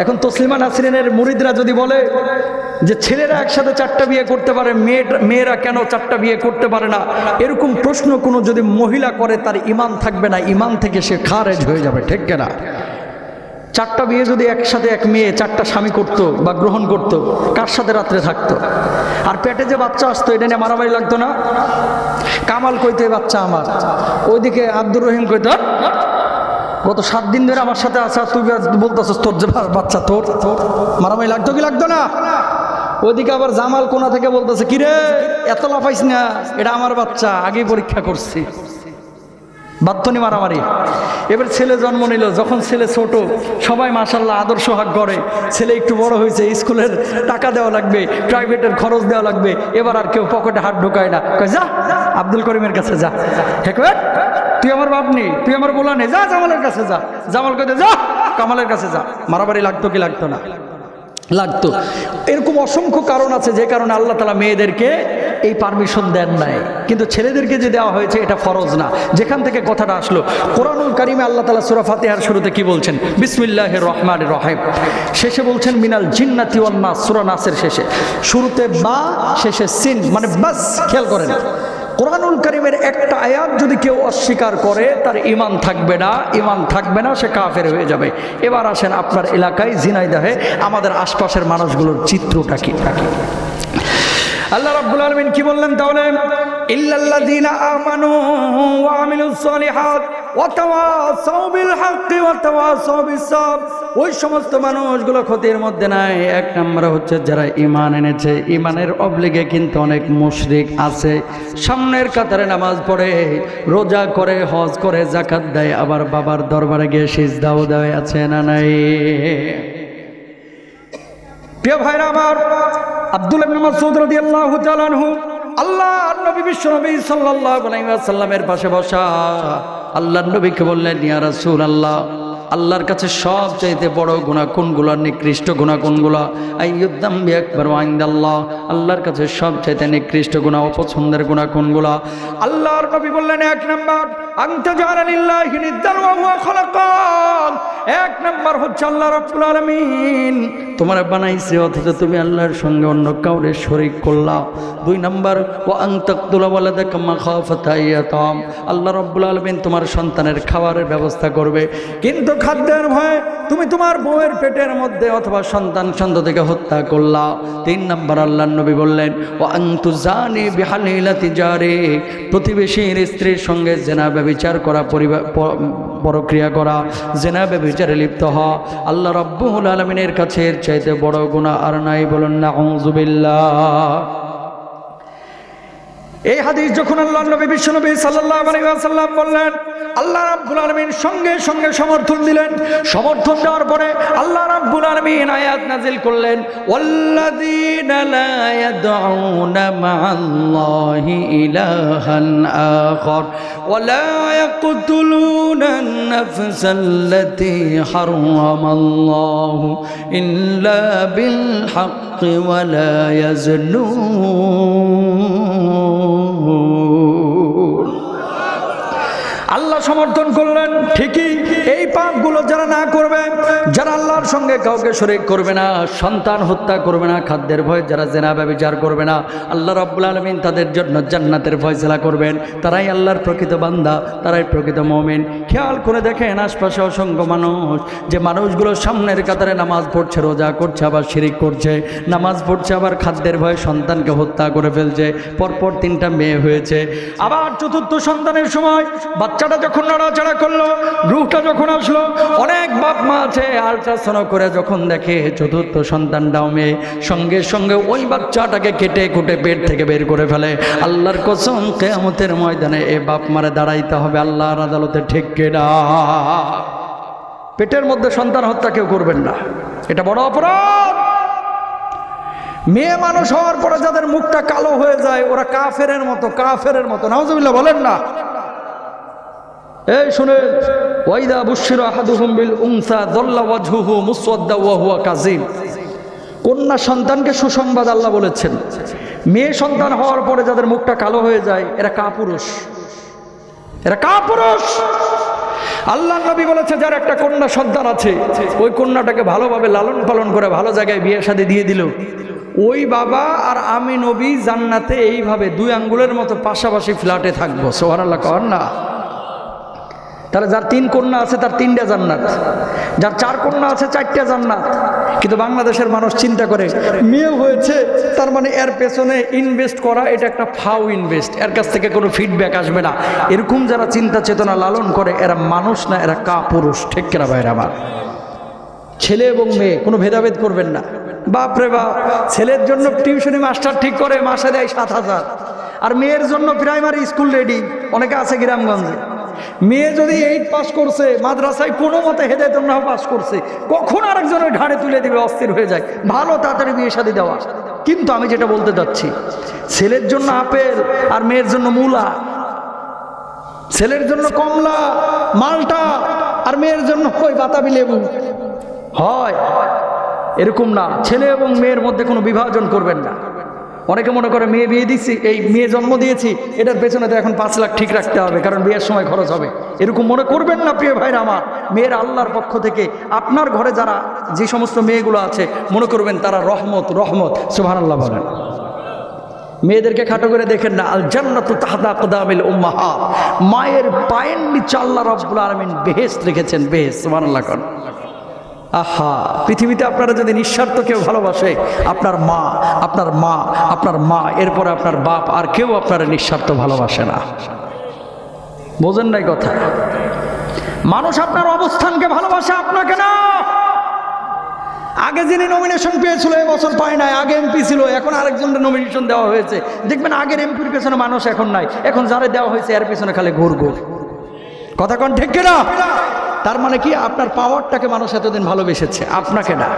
এখন তসলিমা নাসরিনের মুরিদরা যদি বলে যে ছেলেরা একসাথে চারটা বিয়ে করতে পারে মেয়ে মেয়েরা কেন চারটা বিয়ে করতে পারে না? এরকম প্রশ্ন কোনো যদি মহিলা করে তার ইমান থাকবে না। ইমান থেকে সে খারেজ হয়ে যাবে ঠিক কেনা? চারটা বিয়ে যদি একসাথে এক মেয়ে চারটা স্বামী করতো বা গ্রহণ করতো কার সাথে রাত্রে থাকতো? আর পেটে যে বাচ্চা আসতো এটা নিয়ে মারামারি লাগতো না? কামাল কইতে বাচ্চা আমার। ওইদিকে আব্দুর রহিম কইতো "হাট, হাট। গত সাত দিন ধরে আমার সাথে আসা তুই বলতেছিস তোর যে বাচ্চা তোর। মারামারি লাগতো কি লাগতো না? ওইদিকে আবার জামাল কোনা থেকে বলতেছে কিরে এত লাফাইস না এটা আমার বাচ্চা আগেই পরীক্ষা করছি। বাধ্যনি মারামারি। এবার ছেলে জন্ম নিল যখন ছেলে ছোট সবাই মাসাল্লাহ আদর্শ হাক করে ছেলে একটু বড় হয়েছে স্কুলের টাকা দেওয়া লাগবে প্রাইভেটের খরচ দেওয়া লাগবে এবার আর কেউ পকেটে হাত ঢোকায় না। যা আব্দুল করিমের কাছে যা। হে কয়, তুই আমার বাপ নেই তুই আমার বলা নেই যা জামালের কাছে যা। জামাল কইতে, যা, কামালের কাছে যা। মারামারি লাগতো কি লাগতো না? লাগতো। এরকম অসংখ্য কারণ আছে, যে কারণে আল্লাহ তালা মেয়েদেরকে এই পারমিশন দেন নাই। কিন্তু ছেলেদেরকে যে দেওয়া হয়েছে, এটা ফরজ না। যেখান থেকে কথাটা আসলো, কোরআনুল কারিমে আল্লাহ তালা সুরা ফাতেহার শুরুতে কি বলছেন? বিসমিল্লাহ রহমান রহেম। শেষে বলছেন, মিনাল জিন্নাতি ওয়ান্নাস সুরা নাসের শেষে। শুরুতে বা, শেষে সিন মানে বাস, খেয়াল করেন। কোরআনুল করিমের একটা আয়াত যদি কেউ অস্বীকার করে, তার ইমান থাকবে না ইমান থাকবে না, সে কাফের হয়ে যাবে। এবার আসেন আপনার এলাকায় ঝিনাইদাহে, আমাদের আশপাশের মানুষগুলোর চিত্রটা কি? থাকে আল্লাহ রাব্বুল আলামিন কি বললেন তাহলে? ইল্লাল্লাযীনা আমানু ওয়া আমিলুস সালিহাত ওয়া তাওয়াসাউ বিল হাক্কি ওয়া তাওয়াসাউ বিস সাবর। ওই সমস্ত মানুষগুলো ক্ষতির মধ্যে নাই। এক নম্বরে হচ্ছে যারা ঈমান এনেছে ইমানের অবলিগে কিন্তু অনেক মুশরিক আছে। সামনের কাতারে নামাজ পড়ে, রোজা করে, হজ করে জাকাত দেয়, আবার বাবার দরবারে গিয়ে সিজদাও দেয় আছে না নাই? প্রিয় ভাইরা আমার, আব্দুল আনহু আল্লাহ নবী বিশ্ব নবী সাল্লাল্লাহু আলাইহি পাশে বসা। আল্লাহর নবীকে বললেন, ইয়া রাসূলুল্লাহ আল্লাহর কাছে সব চাইতে বড় গুণা কোনগুলো, নিকৃষ্ট গুণা কোনগুলো? আইয়ুদ্দাম বিআকবার ওয়াইন্দাল্লাহ আল্লাহর কাছে সব চাইতে নিকৃষ্ট গুণা অপছন্দের গুণা কোনগুলো? আল্লাহর কবি বললেন, এক নম্বর এক নম্বর হচ্ছে আল্লাহ রফুল আলামিন। তোমার বানাইছে, অথচ তুমি আল্লাহর সঙ্গে অন্য কাউরে শরিক করলা। দুই নাম্বার ও আংতাকুলা দেখ মাখাফাতাইয়াতাম আল্লাহ রব্বুল আলমিন তোমার সন্তানের খাবারের ব্যবস্থা করবে। কিন্তু খাদ্যের ভয়ে তুমি তোমার বউয়ের পেটের মধ্যে অথবা সন্তান সন্ততিকে হত্যা করলা। তিন নাম্বার আল্লাহ নবী বললেন ও আংতু জানি বিহালিলাতি জারে। প্রতিবেশীর স্ত্রীর সঙ্গে জেনা ব্যবিচার করা পরিবার পরক্রিয়া করা, জেনা ব্যবিচারে লিপ্ত হওয়া। আল্লাহ রব্বুল আলমিনের কাছে চাইতে বড় গুণা আর নাই বলুন না এই হাদিস যখন আল্লাহ নবী, বিশ্বনবী সাল্লাল্লাহু আলাইহি ওয়াসাল্লাম বললেন, আল্লাহ রাব্বুল আলামিন সঙ্গে সঙ্গে সমর্থন দিলেন। সমর্থন দেওয়ার পরে আল্লাহ রাব্বুল আলামিন আয়াত নাজিল করলেন আখার, ওয়া লা ইয়াকতুলুনা আন-নাফসা আল্লাহ সমর্থন করলেন ঠিকই। এই পাপগুলো যারা না করবে যারা আল্লাহর সঙ্গে কাউকে শরিক করবে না, সন্তান হত্যা করবে না, খাদ্যের ভয় যারা জেনা ব্যবচার করবে না, আল্লাহ রব্বুল আলমিন তাদের জন্য জান্নাতের ফয়সলা করবেন। তারাই আল্লাহর প্রকৃত বান্দা, তারাই প্রকৃত মমিন। খেয়াল করে দেখেন আশপাশে অসংখ্য মানুষ, যে মানুষগুলো সামনের কাতারে নামাজ পড়ছে, রোজা করছে, আবার শিরিক করছে। নামাজ পড়ছে, আবার খাদ্যের ভয়ে সন্তানকে হত্যা করে ফেলছে। পরপর তিনটা মেয়ে হয়েছে। আবার চতুর্থ সন্তানের সময় বাচ্চাটা যখন নড়াচড়া করল, রুহটা যখন আসলো, অনেক বাপ মা আছে আলট্রাসাউন্ড করে যখন দেখে চতুর্থ সন্তানটাও মেয়ে, সঙ্গে সঙ্গে ওই বাচ্চাটাকে কেটে কুটে পেট থেকে বের করে ফেলে। আল্লাহর কসম, কেয়ামতের ময়দানে এ বাপ মারে দাঁড়াইতে হবে আল্লাহর আদালতে, ঠিক কেডা পেটের মধ্যে সন্তান হত্যা কেউ করবেন না। এটা বড় অপরাধ। মেয়ে মানুষ হওয়ার পরে যাদের মুখটা কালো হয়ে যায়, ওরা কাফেরের মতো কাফেরের মতো। নাউজুবিল্লাহ, বলেন না। এই শুনে ওয়াইদা বুশির আহাদুহুম বিল উনসা দল্লা ওয়া হুয়া কাযিম। কন্যা সন্তানকে সুসংবাদ আল্লাহ বলেছেন। মেয়ে সন্তান হওয়ার পরে যাদের মুখটা কালো হয়ে যায়, এরা কাপুরুষ। এরা কাপুরুষ! আল্লাহ নবী বলেছে, যার একটা কন্যা সন্তান আছে, ওই কন্যাটাকে ভালোভাবে লালন পালন করে ভালো জায়গায় বিয়ে সাথে দিয়ে দিল। ওই বাবা আর আমি নবী জান্নাতে এইভাবে দুই আঙ্গুলের মতো পাশাপাশি ফ্ল্যাটে থাকব। সোহার আল্লাহ কর না। তাহলে যার তিন কন্যা আছে, তার তিনটা জান্নাত। যার চার কন্যা আছে, চারটা জান্নাত। কিন্তু বাংলাদেশের মানুষ চিন্তা করে, মেয়ে হয়েছে, তার মানে এর পেছনে ইনভেস্ট করা, এটা একটা ফাউ ইনভেস্ট এর কাছ থেকে কোনো ফিডব্যাক আসবে না। এরকম যারা চিন্তা চেতনা লালন করে, এরা মানুষ না, এরা কা পুরুষ ঠিক কেনা ভাইয়ের আমার? ছেলে এবং মেয়ে, কোনো ভেদাভেদ করবেন না। বাপ রে বাপ, ছেলের জন্য টিউশনি মাস্টার ঠিক করে, মাসে দেয় সাত হাজার। আর মেয়ের জন্য প্রাইমারি স্কুল রেডি অনেকে আছে গ্রামগঞ্জে। মেয়ে যদি এইট পাস করছে, মাদ্রাসায় কোনো মতে হেদায়তুল্লাহ পাস করছে, কখন আরেকজনের ঘাড়ে তুলে দিবে, অস্থির হয়ে যায়। ভালো তাড়াতাড়ি বিয়ে শাদী দেওয়া কিন্তু আমি যেটা বলতে চাচ্ছি, ছেলের জন্য আপেল আর মেয়ের জন্য মূলা, ছেলের জন্য কমলা, মালটা আর মেয়ের জন্য ওই বাতাবি লেবু। হয়, এরকম না। ছেলে এবং মেয়ের মধ্যে কোনো বিভাজন করবেন না। অনেকে মনে করে মেয়ে বিয়ে দিচ্ছি এই মেয়ে জন্ম দিয়েছি, এটার পেছনে তো এখন পাঁচ লাখ ঠিক রাখতে হবে, কারণ বিয়ের সময় খরচ হবে। এরকম মনে করবেন না, প্রিয় ভাইরা আমার, মেয়ের আল্লাহর পক্ষ থেকে আপনার ঘরে যারা যে সমস্ত মেয়েগুলো আছে, মনে করবেন তারা রহমত রহমত সুভান আল্লাহ বলেন। মেয়েদেরকে খাটো করে দেখেন না আল জান্নাতু তাহতা কদামিল উম্মাহা। মায়ের পায়ের নিচে আল্লাহ রাব্বুল আলামিন বেহেশত রেখেছেন, বেহেশত, সুবহানাল্লাহ কোন আহা, পৃথিবীতে আপনারা যদি নিঃস্বার্থ কেউ ভালোবাসে, আপনার মা আপনার মা আপনার মা, এরপরে আপনার বাপ, আর কেউ আপনারা নিঃস্বার্থ ভালোবাসে না। বোঝেন নাই কথা? মানুষ আপনার অবস্থানকে ভালোবাসে, আপনাকে না। আগে যিনি নমিনেশন পেয়েছিল এবছর পায় নাই, আগে এমপি ছিল, এখন আরেকজনের নমিনেশন দেওয়া হয়েছে। দেখবেন আগের এমপির পেছনে মানুষ এখন নাই, এখন যারা দেওয়া হয়েছে, এর পেছনে খালি ঘুর ঘুর কথা কন ঠিক কিনা? তার মানে কি? আপনার পাওয়ারটাকে মানুষ এতদিন ভালোবেসেছে। আপনাকে না।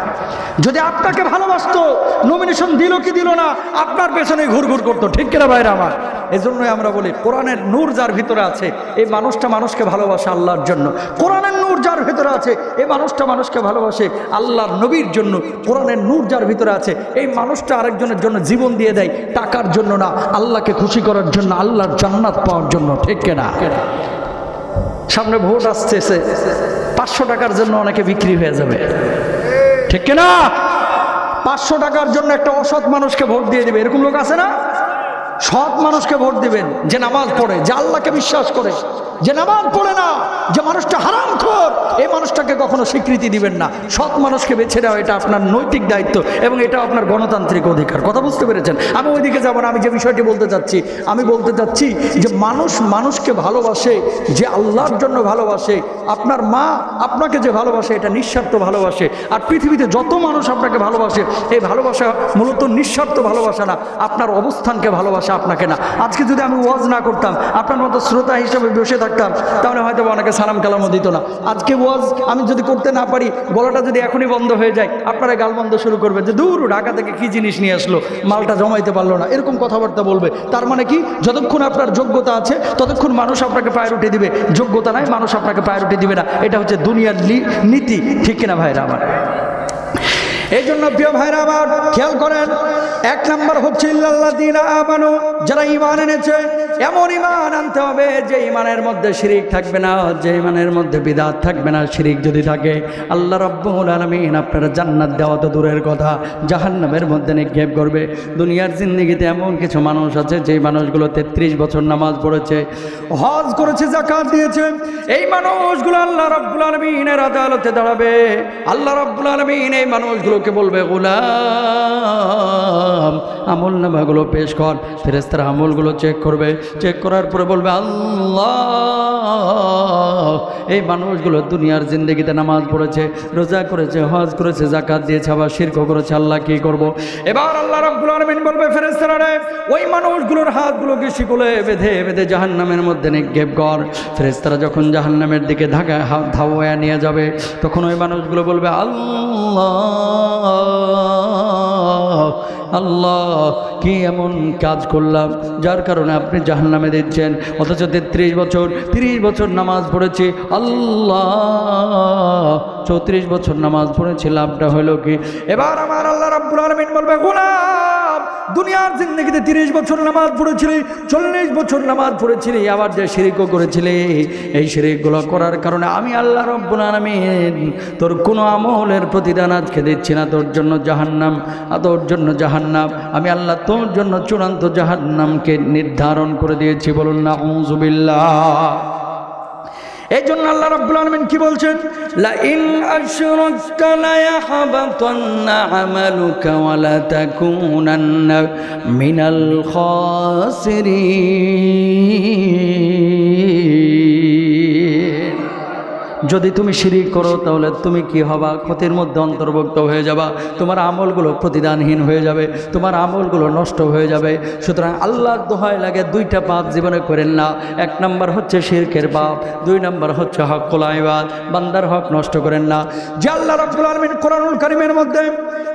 যদি আপনাকে ভালোবাসতো নমিনেশন দিল কি দিল না, আপনার পেছনে ঘুর ঘুর করতো। ঠিক কিনা বাইরে আমার? এজন্যই আমরা বলি, কোরআনের নূর যার ভিতরে আছে, এই মানুষটা মানুষকে ভালোবাসে আল্লাহর জন্য। কোরআনের নূর যার ভিতরে আছে, এই মানুষটা মানুষকে ভালোবাসে আল্লাহর নবীর জন্য। কোরআনের নূর যার ভিতরে আছে, এই মানুষটা আরেকজনের জন্য জীবন দিয়ে দেয়, টাকার জন্য না, আল্লাহকে খুশি করার জন্য, আল্লাহর জান্নাত পাওয়ার জন্য। ঠিক কিনা? সামনে ভোট আসতেছে, পাঁচশো টাকার জন্য অনেকে বিক্রি হয়ে যাবে। ঠিক না পাঁচশো টাকার জন্য একটা অসৎ মানুষকে ভোট দিয়ে দেবে। এরকম লোক আছে না? সৎ মানুষকে ভোট দিবেন, যে নামাজ পড়ে, যে আল্লাহকে বিশ্বাস করে। যে নামাজ পড়ে না, যে মানুষটা হারাম খোর, এই মানুষটাকে কখনো স্বীকৃতি দিবেন না। সৎ মানুষকে বেছে নেওয়া এটা আপনার নৈতিক দায়িত্ব এবং এটা আপনার গণতান্ত্রিক অধিকার। কথা বুঝতে পেরেছেন? আমি ওইদিকে যাব না, আমি যে বিষয়টি বলতে চাচ্ছি, আমি বলতে চাচ্ছি যে মানুষ মানুষকে ভালোবাসে, যে আল্লাহর জন্য ভালোবাসে, আপনার মা আপনাকে যে ভালোবাসে, এটা নিঃস্বার্থ ভালোবাসে। আর পৃথিবীতে যত মানুষ আপনাকে ভালোবাসে, এই ভালোবাসা মূলত নিঃস্বার্থ ভালোবাসা না, আপনার অবস্থানকে ভালোবাসা আপনাকে না। আজকে যদি আমি ওয়াজ না করতাম, আপনার মতো শ্রোতা হিসেবে বসে থাকতাম, তাহলে হয়তো অনেকে সালাম কালামও দিত না। আজকে ওয়াজ আমি যদি করতে না পারি, গলাটা যদি এখনই বন্ধ হয়ে যায়, আপনারা গাল বন্ধ শুরু করবে যে, দূর, ঢাকা থেকে কী জিনিস নিয়ে আসলো? মালটা জমাইতে পারল না। এরকম কথাবার্তা বলবে। তার মানে কি? যতক্ষণ আপনার যোগ্যতা আছে, ততক্ষণ মানুষ আপনাকে প্রায়োরিটি দিবে। যোগ্যতা নাই, মানুষ আপনাকে প্রায়োরিটি দিবে না। এটা হচ্ছে দুনিয়ার নীতি। ঠিক কিনা ভাইরা আমার? এই জন্য প্রিয় ভাইরা আবার খেয়াল করেন, এক নম্বর হচ্ছে ইল্লাল্লাহ দিন আমানু, যারা ইমান এনেছে এমন ইমান আনতে হবে যে ইমানের মধ্যে শিরিক থাকবে না, যে ইমানের মধ্যে বিদাত থাকবে না, শিরিক যদি থাকে। আল্লাহ রব্বুল আলমিন আপনারা জান্নাত দেওয়া তো দূরের কথা, জাহান্নামের মধ্যে নিক্ষেপ করবে। দুনিয়ার জিন্দিগিতে এমন কিছু মানুষ আছে যেই মানুষগুলো তেত্রিশ বছর নামাজ পড়েছে, হজ করেছে জাকাত দিয়েছে। এই মানুষগুলো আল্লাহ রব্বুল আলমিনের আদালতে দাঁড়াবে। আল্লাহ রব্বুল আলমিন এই মানুষগুলোকে বলবে, গোলাম, আমল নামাগুলো পেশ কর। ফেরেস্তারা আমলগুলো চেক করবে। চেক করার পরে বলবে, আল্লাহ, এই মানুষগুলো দুনিয়ার জিন্দগিতে নামাজ পড়েছে, রোজা করেছে, হজ করেছে জাকাত দিয়েছে, আবার শির্ক করেছে, আল্লাহ কি করব। এবার আল্লাহ রব্বুল আলমিন বলবে ফেরেস্তারা ওই মানুষগুলোর হাতগুলোকে শিকলে বেঁধে বেঁধে জাহান্নামের মধ্যে নিক্ষেপ কর ফেরেস্তারা যখন জাহান্নামের দিকে ধাকা ধাওয়া নিয়ে যাবে, তখন ওই মানুষগুলো বলবে, আল্লাহ আল্লাহ, কি এমন কাজ করলাম, যার কারণে আপনি জাহান্নামে দিচ্ছেন। অথচ তেত্রিশ বছর, তিরিশ বছর নামাজ পড়েছি। আল্লাহ, চৌত্রিশ বছর নামাজ পড়েছি, লাভটা হলো কি? এবার আমার আল্লাহ রাব্বুল আলমিন বলবে, গোলাম! দুনিয়ার জিন্দগিতে তিরিশ বছর নামাজ পড়েছিলি, চল্লিশ বছর নামাজ পড়েছিলি, আবার যে শিরিকও করেছিলি, এই শিরিকগুলো করার কারণে আমি আল্লাহ রব্বুল আলমিন তোর কোনো আমলের প্রতিদান আজকে দিচ্ছি না, তোর জন্য জাহান্নাম তোর জন্য জাহান্নাম, আমি আল্লাহ তোর জন্য চূড়ান্ত জাহান্নামকে নির্ধারণ করে দিয়েছি, বলুন না হুজুবিল্লাহ এই জন্য আল্লাহ রাব্বুল আলামিন কি বলছেন? লা ইন আশরাকতা লা ইয়াহবাতান্না আমালুকা ওয়া লা তাকুনান্না মিনাল খাসিরিন। যদি তুমি শিরিক করো, তাহলে তুমি কি হবা? ক্ষতির মধ্যে অন্তর্ভুক্ত হয়ে যাবা। তোমার আমলগুলো প্রতিদানহীন হয়ে যাবে। তোমার আমলগুলো নষ্ট হয়ে যাবে। সুতরাং আল্লাহর দোহায় লাগে দুইটা পাপ জীবনে করেন না। এক নম্বর হচ্ছে শিরকের পাপ, দুই নম্বর হচ্ছে হক কোলাইবাদ বান্দার হক নষ্ট করেন না। যে আল্লাহ রাব্বুল আলামিন কোরআনুল কারিমের মধ্যে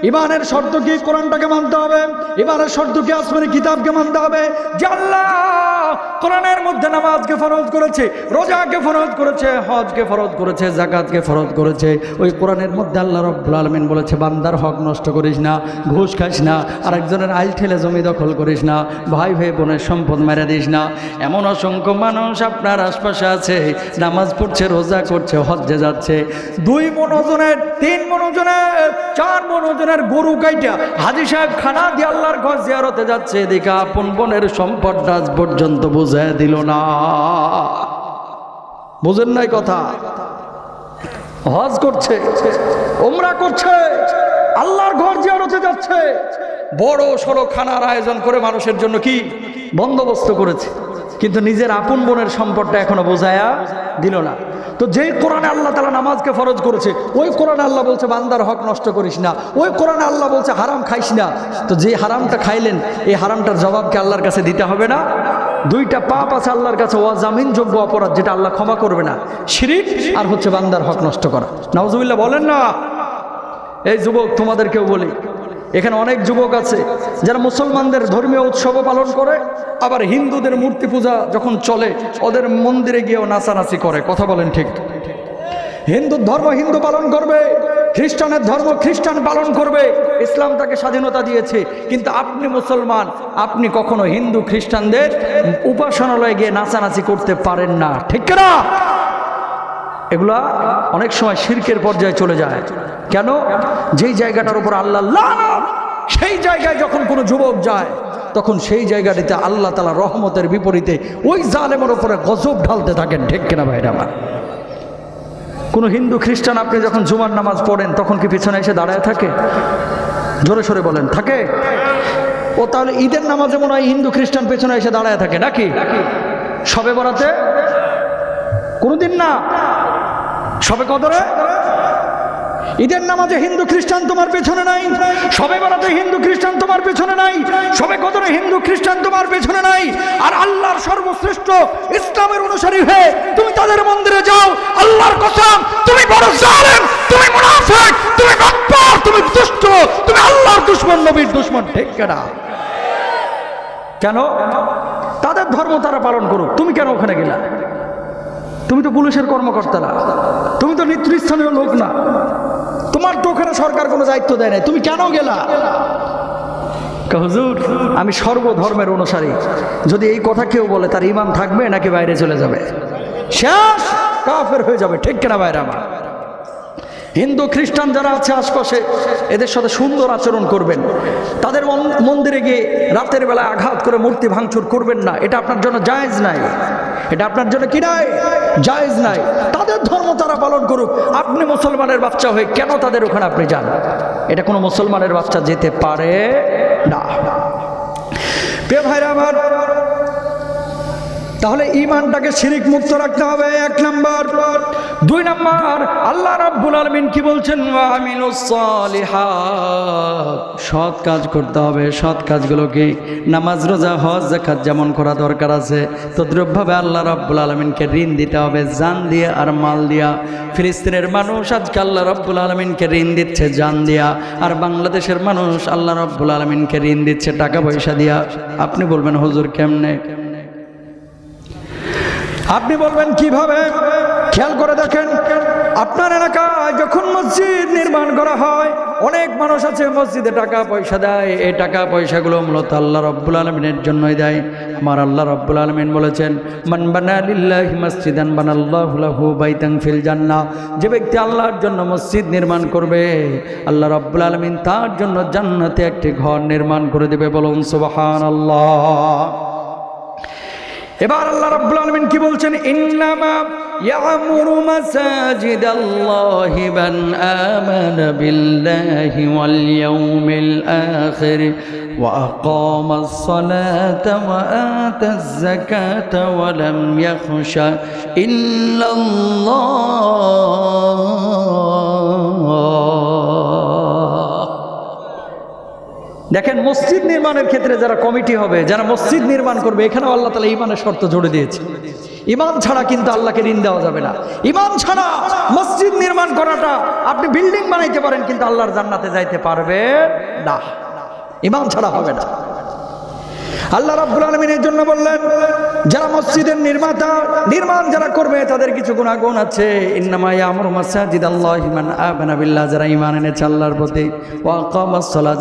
ইমানের শর্ত কি? কোরআনটাকে মানতে হবে। ইমানের শর্ত কি? আসমানি কিতাবকে মানতে হবে। যে আল্লাহ কোরআনের মধ্যে নামাজকে ফরজ করেছে, রোজাকে ফরজ করেছে, হজকে ফরজ করেছে জাকাতকে ফরজ করেছে। ওই কোরআনের মধ্যে আল্লাহ রব্বুল আলমিন বলেছে, বান্দার হক নষ্ট করিস না, ঘুষ খাস না, আরেকজনের আইল ঠেলে জমি দখল করিস না, ভাই ভাই বোনের সম্পদ মেরে দিস না। এমন অসংখ্য মানুষ আপনার আশপাশে আছে, নামাজ পড়ছে, রোজা করছে, হজ্জে যাচ্ছে। দুই মনোজনের, তিন মনোজনের, চার মনোজনের গরু কাইটা হাজি সাহেব খানা দিয়ে আল্লাহর ঘর জিয়ারতে যাচ্ছে, এদিকে আপন বোনের সম্পদ আজ পর্যন্ত বুঝায় দিল না। বুঝেন নাই কথা? হজ করছে ওমরা করছে, আল্লাহর ঘর জিয়ারতে যাচ্ছে। বড় সড়ো খানার আয়োজন করে মানুষের জন্য কি? বন্দোবস্ত করেছে। কিন্তু নিজের আপন বোনের সম্পদটা এখনও বোঝায়া দিল না। তো যেই কোরআনে আল্লাহ তালা নামাজকে ফরজ করেছে, ওই কোরআনে আল্লাহ বলছে, বান্দার হক নষ্ট করিস না। ওই কোরআনে আল্লাহ বলছে, হারাম খাইস না। তো যে হারামটা খাইলেন, এই হারামটার জবাবকে আল্লাহর কাছে দিতে হবে না? দুইটা পাপ আছে আল্লাহর কাছে ওয়া জামিনযোগ্য অপরাধ, যেটা আল্লাহ ক্ষমা করবে না। শিরিক আর হচ্ছে বান্দার হক নষ্ট করা। নওয়াজুবিল্লাহ বলেন না। এই যুবক, তোমাদেরকেও বলি এখানে অনেক যুবক আছে যারা মুসলমানদের ধর্মীয় উৎসবও পালন করে, আবার হিন্দুদের মূর্তি পূজা যখন চলে, ওদের মন্দিরে গিয়েও নাচানাচি করে। কথা বলেন ঠিক। হিন্দুর ধর্ম হিন্দু পালন করবে, খ্রিস্টানের ধর্ম খ্রিস্টান পালন করবে, ইসলাম তাকে স্বাধীনতা দিয়েছে। কিন্তু আপনি মুসলমান, আপনি কখনো হিন্দু খ্রিস্টানদের উপাসনালয়ে গিয়ে নাচানাচি করতে পারেন না। ঠিক না এগুলা অনেক সময় শিরকের পর্যায়ে চলে যায়। কেন? যেই জায়গাটার উপর আল্লাহ সেই জায়গায় যখন কোনো যুবক যায়, তখন সেই জায়গাটিতে আল্লাহ তালা রহমতের বিপরীতে ওই জালেমের উপরে গজব ঢালতে থাকেন। ঠিক কিনা ভাইরা আমার? কোনো হিন্দু, খ্রিস্টান আপনি যখন জুমার নামাজ পড়েন, তখন কি পিছনে এসে দাঁড়ায় থাকে? জোরে সরে বলেন, থাকে? ও তাহলে ঈদের নামাজে মনে হয় হিন্দু, খ্রিস্টান পেছনে এসে দাঁড়ায় থাকে নাকি? সবে বরাতে? কোনোদিন না। সবে কদরে? ঈদের নামাজে হিন্দু খ্রিস্টান তোমার পেছনে নাই। সবে বেড়াতে হিন্দু খ্রিস্টান তোমার পেছনে নাই। সবে কদরে হিন্দু খ্রিস্টান তোমার পেছনে নাই। আর আল্লাহর সর্বশ্রেষ্ঠ ইসলামের অনুসারী হয়ে তুমি তাদের মন্দিরে যাও। আল্লাহর কসম, তুমি বড় জালেম, তুমি মুনাফিক, তুমি গপ্পর তুমি দুষ্ট, তুমি আল্লাহর দুশমন, নবীর দুশমন, ঠিক কেনা? কেন? তাদের ধর্ম তারা পালন করুক। তুমি কেন ওখানে গেলা? তুমি তো পুলিশের কর্মকর্তা না তুমি তো নেতৃস্থানীয় লোক না। তোমার তো ওখানে সরকার কোনো দায়িত্ব দেয় নাই। তুমি কেন গেলা? হুজুর? আমি সর্বধর্মের অনুসারী। যদি এই কথা কেউ বলে তার ইমান থাকবে নাকি বাইরে চলে যাবে? শেষ! কাফের হয়ে যাবে। ঠিক কিনা বাইরে আমার? হিন্দু খ্রিস্টান যারা আছে আশপাশে এদের সাথে সুন্দর আচরণ করবেন। তাদের মন- মন্দিরে গিয়ে রাতের বেলা আঘাত করে মূর্তি ভাঙচুর করবেন না। এটা আপনার জন্য জায়েজ নাই। এটা আপনার জন্য কি নাই? জায়েজ নাই। তাদের ধর্ম তারা পালন করুক। আপনি মুসলমানের বাচ্চা হয়ে কেন তাদের ওখানে আপনি যান? এটা কোনো মুসলমানের বাচ্চা যেতে পারে না। প্রিয় ভাইরা আমার তাহলে ইমানটাকে শিরিক মুক্ত রাখতে হবে, এক নাম্বার। দুই নাম্বার, আল্লাহ রাব্বুল আলামিন কি বলছেন? সৎ কাজ করতে হবে, সৎ কাজগুলো কি? নামাজ, রোজা, হজ জাকাত যেমন করা দরকার আছে, তদ্রুপভাবে আল্লাহ রাব্বুল আলমিনকে ঋণ দিতে হবে, জান দিয়ে আর মাল দিয়া। ফিলিস্তিনের মানুষ আজকে আল্লাহ রাব্বুল আলমিনকে ঋণ দিচ্ছে, জান দিয়া। আর বাংলাদেশের মানুষ আল্লাহ রাব্বুল আলমিনকে ঋণ দিচ্ছে, টাকা পয়সা দিয়া। আপনি বলবেন, হুজুর কেমনে? আপনি বলবেন কীভাবে? খেয়াল করে দেখেন, আপনার এলাকায় যখন মসজিদ নির্মাণ করা হয়, অনেক মানুষ আছে মসজিদে টাকা পয়সা দেয়। এই টাকা পয়সাগুলো মূলত আল্লাহ রব্বুল আলমিনের জন্যই দেয়। আমার আল্লাহ রব্বুল আলমিন বলেছেন, মান বানা লিল্লাহি মসজিদান বানাল্লাহু লাহু বাইতান ফিল জান্নাহ। যে ব্যক্তি আল্লাহর জন্য মসজিদ নির্মাণ করবে, আল্লাহ রব্বুল আলমিন তার জন্য জান্নাতে একটি ঘর নির্মাণ করে দেবে বলুন, সুবহানাল্লাহ। এবার আল্লাহ রাব্বুল আলামিন কি বলছেন? ইন্নামা ইয়ামুরু মাসাজিদাল্লাহি মান আমানা বিল্লাহি ওয়াল ইয়াউমিল আখির। ওয়া আকামাস সালাতা ওয়া আতাজ যাকাতা ওয়া লাম ইয়াখশা ইল্লাল্লাহ দেখেন মসজিদ নির্মাণের ক্ষেত্রে যারা কমিটি হবে, যারা মসজিদ নির্মাণ করবে, এখানেও আল্লাহ তালা ইমানের শর্ত জুড়ে দিয়েছে। ইমান ছাড়া কিন্তু আল্লাহকে ঋণ দেওয়া যাবে না। ইমান ছাড়া মসজিদ নির্মাণ করাটা আপনি বিল্ডিং বানাইতে পারেন, কিন্তু আল্লাহর জান্নাতে যাইতে পারবে না। ইমান ছাড়া হবে না। আল্লাহ রাব্বুল আলমিনের জন্য বললেন, যারা মসজিদের নির্মাতা, নির্মাণ যারা করবে, তাদের কিছু গুণাগুণ আছে। যারা ইমান এনেছে আল্লাহর প্রতি ও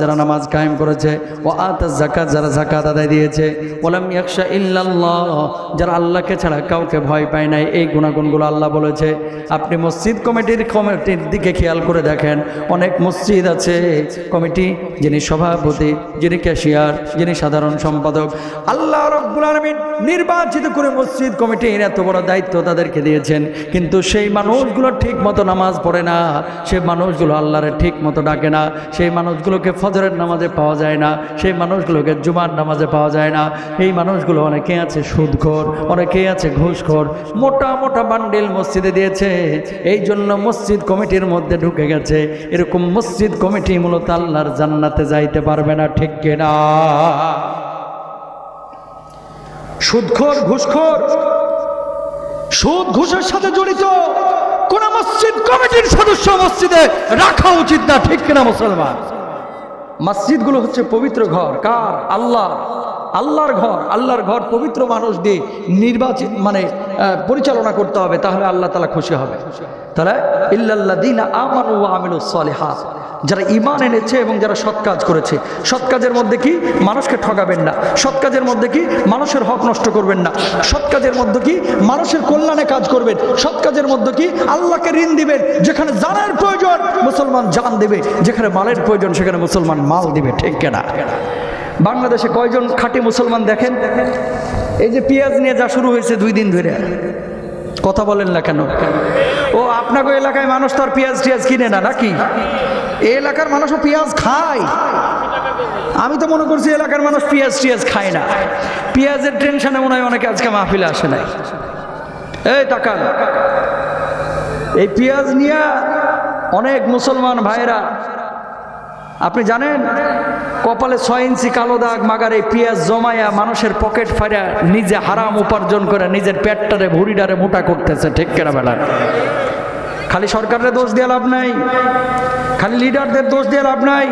যারা নামাজ কায়েম করেছে ও যারা জাকাত আদায় দিয়েছে। ওলাম ইয়াকশা ইল্লাল্লাহ, যারা আল্লাহকে ছাড়া কাউকে ভয় পায় নাই, এই গুণাগুণগুলো আল্লাহ বলেছে। আপনি মসজিদ কমিটির কমিটির দিকে খেয়াল করে দেখেন, অনেক মসজিদ আছে, কমিটি যিনি সভাপতি, যিনি ক্যাশিয়ার, যিনি সাধারণ সম্পাদক। আল্লাহ রব্বুল আলমিন নির্বাচিত করে মসজিদ কমিটির এত বড় দায়িত্ব তাদেরকে দিয়েছেন। কিন্তু সেই মানুষগুলো ঠিক মতো নামাজ পড়ে না, সেই মানুষগুলো আল্লাহরে ঠিক মতো ডাকে না, সেই মানুষগুলোকে ফজরের নামাজে পাওয়া যায় না, সেই মানুষগুলোকে জুমার নামাজে পাওয়া যায় না। এই মানুষগুলো অনেকে আছে সুদখোর, অনেকে আছে ঘুষখোর, মোটা মোটা বান্ডিল মসজিদে দিয়েছে। এই জন্য মসজিদ কমিটির মধ্যে ঢুকে গেছে। এরকম মসজিদ কমিটি মূলত আল্লাহর জান্নাতে যাইতে পারবে না, ঠিক কিনা? সুদখোর, ঘুষখোর। সুদ, ঘুষের সাথে জড়িত কোন মসজিদ কমিটির সদস্য মসজিদে রাখা উচিত না, ঠিক কিনা মুসলমান? মসজিদগুলো হচ্ছে পবিত্র ঘর। কার? আল্লাহ আল্লাহর ঘর আল্লাহর ঘর পবিত্র মানুষ দিয়ে নির্বাচিত মানে পরিচালনা করতে হবে, তাহলে আল্লাহ তালা খুশি হবে। তাহলে ইল্লাল্লাহ দিন আমানু আমিনু সালেহাত, যারা ইমান এনেছে এবং যারা সৎ কাজ করেছে, সৎ কাজের মধ্যে কি মানুষকে ঠকাবেন না, সৎ কাজের মধ্যে কি মানুষের হক নষ্ট করবেন না, সৎ কাজের মধ্যে কি মানুষের কল্যাণে কাজ করবেন, সৎ কাজের মধ্যে কি আল্লাহকে ঋণ দিবেন, যেখানে জানের প্রয়োজন মুসলমান জান দেবে, যেখানে মালের প্রয়োজন, সেখানে মুসলমান মাল দিবে, ঠিক কেনা? বাংলাদেশে কয়জন খাঁটি মুসলমান দেখেন? এই যে পেঁয়াজ নিয়ে যা শুরু হয়েছে দুই দিন ধরে, কথা বলেন না কেন? ও, আপনাকে এলাকায় মানুষ তো আর পেঁয়াজ টিয়াজ কিনে না, নাকি? এই এলাকার মানুষও পেঁয়াজ খায়। আমি তো মনে করছি এলাকার মানুষ পেঁয়াজ টিয়াজ খায় না। পেঁয়াজের টেনশনে মনে হয় অনেকে আজকে মাহফিলে আসে নাই। এই তাকান। এই পেঁয়াজ নিয়ে অনেক মুসলমান ভাইরা আপনি জানেন, কপালে ছয় ইঞ্চি কালো দাগ, মাগার পেঁয়াজ জমায়া মানুষের পকেট ফাইরা নিজে হারাম উপার্জন করে নিজের পেটটারে ভুড়িডারে মোটা করতেছে, ঠিক কেনা বেলা? খালি সরকারের দোষ দিয়ে লাভ নাই, খালি লিডারদের দোষ দিয়ে লাভ নাই,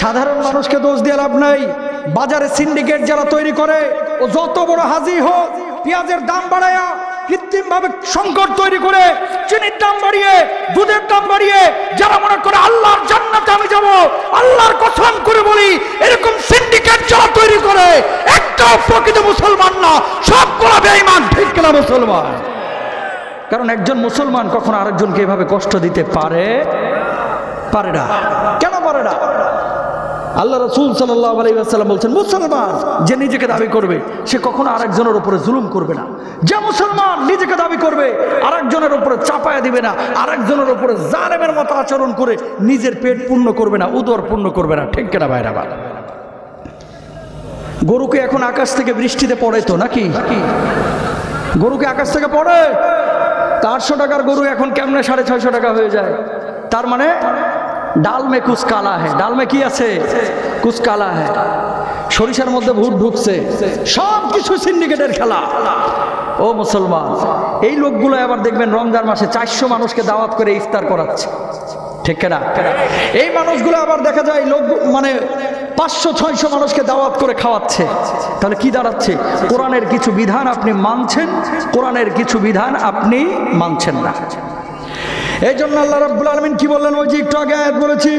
সাধারণ মানুষকে দোষ দিয়ে লাভ নাই। বাজারে সিন্ডিকেট যারা তৈরি করে, ও যত বড় হাজি হোক, পেঁয়াজের দাম বাড়ায়া কৃত্রিম ভাবে সংকট তৈরি করে, চিনির দাম বাড়িয়ে, দুধের দাম বাড়িয়ে, যারা মনে করে আল্লাহর জান্নাতে আমি যাব, আল্লাহর কসম করে বলি, এরকম সিন্ডিকেট যারা তৈরি করে, একটাও প্রকৃত মুসলমান না, সবগুলো বেঈমান, ঠিক কিনা মুসলমান? কারণ একজন মুসলমান কখনো আরেকজনকে এভাবে কষ্ট দিতে পারে? পারে না। কেন পারে না? আল্লাহ রসুল সাল্লাহ আলাইসাল্লাম বলছেন, মুসলমান যে নিজেকে দাবি করবে, সে কখনো আরেকজনের উপরে জুলুম করবে না। যে মুসলমান নিজেকে দাবি করবে, আরেকজনের উপরে চাপায়া দিবে না, আরেকজনের উপরে জালেমের মতো আচরণ করে নিজের পেট পূর্ণ করবে না, উদর পূর্ণ করবে না। ঠিক কেনা ভাইরা ভাই গরুকে এখন আকাশ থেকে বৃষ্টিতে পড়ে তো নাকি? গরুকে আকাশ থেকে পড়ে? চারশো টাকার গরু এখন কেমনে সাড়ে ছয়শো টাকা হয়ে যায়? তার মানে ডাল মে কুচ কালা হ্যাঁ ডাল মে কি আছে? কুচ কালা হ্যাঁ সরিষার মধ্যে ভূত ঢুকছে। সব কিছু সিন্ডিকেটের খেলা। ও মুসলমান, এই লোকগুলো আবার দেখবেন রমজান মাসে চারশো মানুষকে দাওয়াত করে ইফতার করাচ্ছে। ঠিক না এই মানুষগুলো আবার দেখা যায় লোক মানে পাঁচশো, ছয়শো মানুষকে দাওয়াত করে খাওয়াচ্ছে। তাহলে কি দাঁড়াচ্ছে? কোরআনের কিছু বিধান আপনি মানছেন, কোরআনের কিছু বিধান আপনি মানছেন না। এই জন্য আল্লাহ রাব্বুল আলামিন কি বললেন? ওই যে একটু আগে আয়াত বলেছি,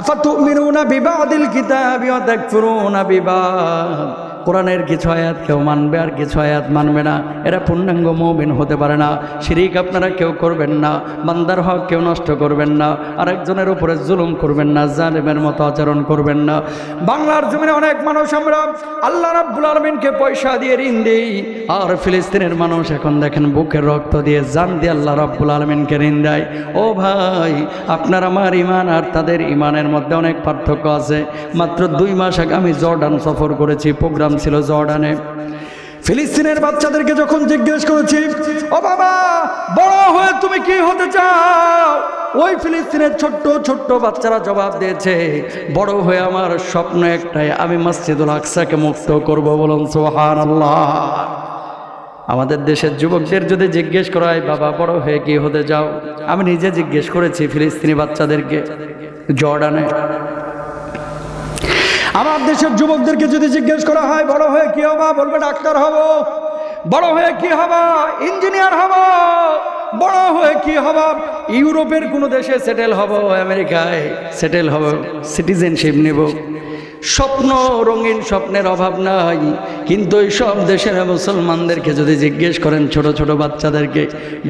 আফাতুমিনুনা বিবাদিল কিতাবি ওয়া তাকফুরুনা বিবাদ। কোরআনের কিছু আয়াত কেউ মানবে আর কিছু আয়াত মানবে না। এরা পূর্ণাঙ্গ মুমিন হতে পারে না। শিরিক আপনারা কেউ করবেন না। বান্দার হক কেউ নষ্ট করবেন না। আর একজনের উপরে জুলুম করবেন না। জালেমের মতো আচরণ করবেন না। বাংলার জমিনে অনেক মানুষ আমরা আল্লাহ রাব্বুল আলমিনকে পয়সা দিয়ে ঋণ দিই। আর ফিলিস্তিনের মানুষ এখন দেখেন বুকের রক্ত দিয়ে জান দিয়ে আল্লাহ রাব্বুল আলমিনকে ঋণ দেয়। ও ভাই, আপনার আমার ইমান আর তাদের ইমানের মধ্যে অনেক পার্থক্য আছে। মাত্র দুই মাস আগে আমি জর্ডান সফর করেছি। প্রোগ্রাম ছিল জর্ডানে। ফিলিস্তিনের বাচ্চাদেরকে যখন জিজ্ঞেস করেছি, ও বাবা, বড় হয়ে তুমি কি হতে চাও? ওই ফিলিস্তিনের ছোট্ট ছোট্ট বাচ্চারা জবাব দিয়েছে, বড় হয়ে আমার স্বপ্ন একটাই, আমি মসজিদুল আকসাকে মুক্ত করব বলুন সোহান আল্লাহ আমাদের দেশের যুবকদের যদি জিজ্ঞেস করা বাবা, বড় হয়ে কি হতে যাও আমি নিজে জিজ্ঞেস করেছি ফিলিস্তিনি বাচ্চাদেরকে, জর্ডানে। আমার দেশের যুবকদেরকে যদি জিজ্ঞেস করা হয়, বড় হয়ে কি হবা? বলবে, ডাক্তার হব। বড় হয়ে কি হবা? ইঞ্জিনিয়ার হব। বড় হয়ে কি হব? ইউরোপের কোনো দেশে সেটেল হব, আমেরিকায় সেটেল হব সিটিজেনশিপ নেব। স্বপ্ন রঙিন স্বপ্নের অভাব নাই। কিন্তু ওই সব দেশের মুসলমানদেরকে যদি জিজ্ঞেস করেন ছোট ছোট বাচ্চাদেরকে,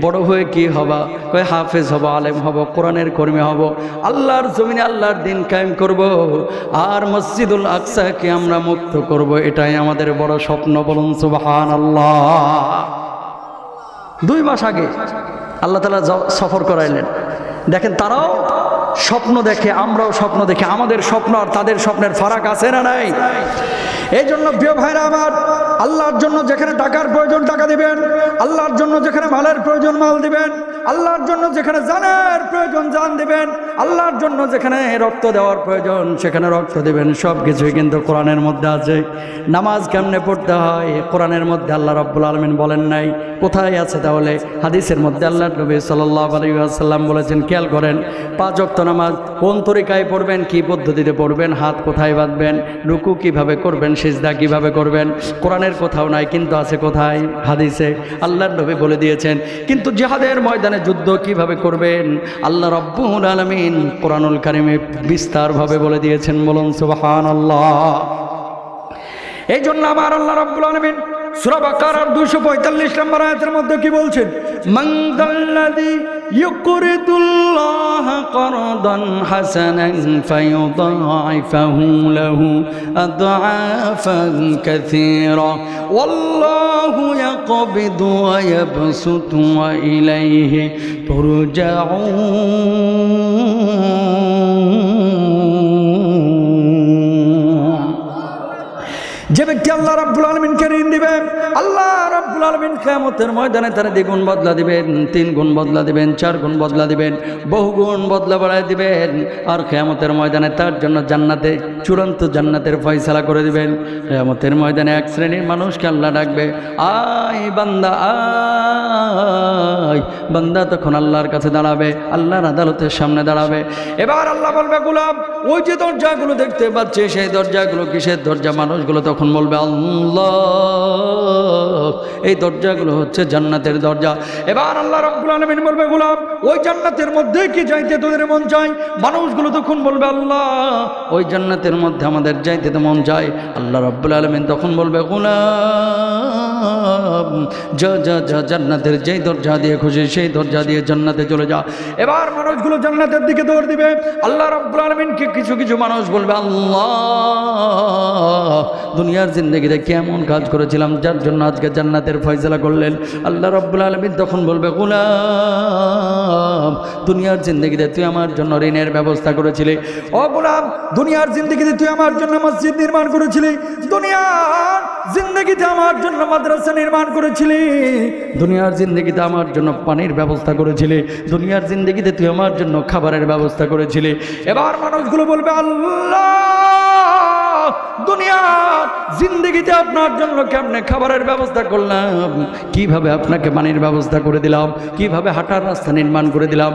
বড় হয়ে কি হবা? কয়ে হাফেজ হব, আলেম হব, কোরআনের কর্মী হব, আল্লাহর জমিনে আল্লাহর দিন কায়েম করব, আর মসজিদুল আকসাকে আমরা মুক্ত করব, এটাই আমাদের বড় স্বপ্ন বলুন সুবাহান আল্লাহ দুই মাস আগে আল্লাহ তালা সফর করাইলেন। দেখেন তারাও স্বপ্ন দেখে, আমরাও স্বপ্ন দেখে, আমাদের স্বপ্ন আর তাদের স্বপ্নের ফারাক আছে না নাই? এই জন্য প্রিয় ভাইরা আমার, আল্লাহর জন্য যেখানে টাকার প্রয়োজন টাকা দিবেন, আল্লাহর জন্য যেখানে মালের প্রয়োজন মাল দিবেন আল্লাহর জন্য যেখানে জানের প্রয়োজন জান দিবেন, আল্লাহর জন্য যেখানে রক্ত দেওয়ার প্রয়োজন সেখানে রক্ত দিবেন। সব কিছুই কিন্তু কোরআনের মধ্যে আছে। নামাজ কেমনে পড়তে হয়? কোরআনের মধ্যে আল্লাহ রব্বুল আলমিন বলেন নাই। কোথায় আছে তাহলে? হাদিসের মধ্যে আল্লাহ নবী সাল্লাহ আলাইসাল্লাম বলেছেন, খেয়াল করেন, পাঁচ অক্ত নামাজ কোন তরিকায় পড়বেন, কি পদ্ধতিতে পড়বেন, হাত কোথায় বাঁধবেন, রুকু কীভাবে করবেন, সিজদা কীভাবে করবেন, কোরআনের কোথাও নাই, কিন্তু আছে কোথায়? হাদিসে আল্লাহর নবী বলে দিয়েছেন। কিন্তু জিহাদের ময়দানে যুদ্ধ কীভাবে করবেন? আল্লাহ রব্বুল আলমিন কোরআনুল কারিমে বিস্তারভাবে বলে দিয়েছেন, বলুন সুবাহান আল্লাহ এই জন্য আমার আল্লাহ রব্বুল আলমিন সুরাবাকার দুইশো পঁয়তাল্লিশ নম্বর আয়াতের মধ্যে কি বলছেন? মান يقرض الله قرضا حسنا فيضاعفه له أضعافا كثيرة. والله يقبض ويبسط وإليه ترجعون. আলমিন কেমতের ময়দানে তারা দ্বিগুণ বদলা দিবেন, তিন গুণ বদলা দিবেন, চার গুণ বদলা দিবেন, বহু গুণ বদলা বাড়ায় দিবেন আর কেমতের ময়দানে তার জন্য জান্নাতে, চূড়ান্ত জান্নাতের ফয়সালা করে দিবেন। কেমতের ময়দানে এক শ্রেণির মানুষকে আল্লাহ ডাকবে, আয় বান্দা আয়। বান্দা তখন আল্লাহর কাছে দাঁড়াবে, আল্লাহর আদালতের সামনে দাঁড়াবে। এবার আল্লাহ বলবে, গুলাম, ওই যে দরজাগুলো দেখতে পাচ্ছে, সেই দরজাগুলো কিসের দরজা? মানুষগুলো তখন বলবে, আল্লাহ এই দরজাগুলো হচ্ছে জান্নাতের দরজা। এবার আল্লাহ রব্বুল আলমিন বলবে, গুলাম, ওই জান্নাতের মধ্যে কি যাইতে তোদের মন চাই মানুষগুলো তখন বলবে, আল্লাহ, ওই জান্নাতের মধ্যে আমাদের যাইতে তো মন চায়। আল্লাহ রব্বুল আলমিন তখন বলবে, গুলাম, যা যা যা, জান্নাতের যেই দরজা দিয়ে খুশি, সেই দরজা দিয়ে জান্নাতে চলে যা। এবার মানুষগুলো জান্নাতের দিকে দৌড় দিবে। আল্লাহ রব্বুল আলমিনকে কিছু কিছু মানুষ বলবে, আল্লাহ, দুনিয়ার জিন্দগিতে কেমন কাজ করেছিলাম, যার জন্য আজকে জান্নাতের ফয়সলা করলেন। আল্লাহ রব্বুল আলমিন তখন বলবে গুলাম দুনিয়ার জিন্দগিতে তুই আমার জন্য ঋণের ব্যবস্থা করেছিলি। ও গুলাম দুনিয়ার জিন্দগিতে তুই আমার জন্য মসজিদ নির্মাণ করেছিলি। দুনিয়ার জিন্দগিতে আমার জন্য মাদ্রাসা নির্মাণ করেছিলি। দুনিয়ার জিন্দগিতে আমার জন্য পানির ব্যবস্থা করেছিলি। দুনিয়ার জিন্দগিতে তুই আমার জন্য খাবারের ব্যবস্থা করেছিলি। এবার মানুষগুলো বলবে আল্লাহ! দুনিয়ার জিন্দগিতে আপনার জন্য কেমনে খাবারের ব্যবস্থা করলাম? কীভাবে আপনাকে পানির ব্যবস্থা করে দিলাম? কীভাবে হাঁটার রাস্তা নির্মাণ করে দিলাম?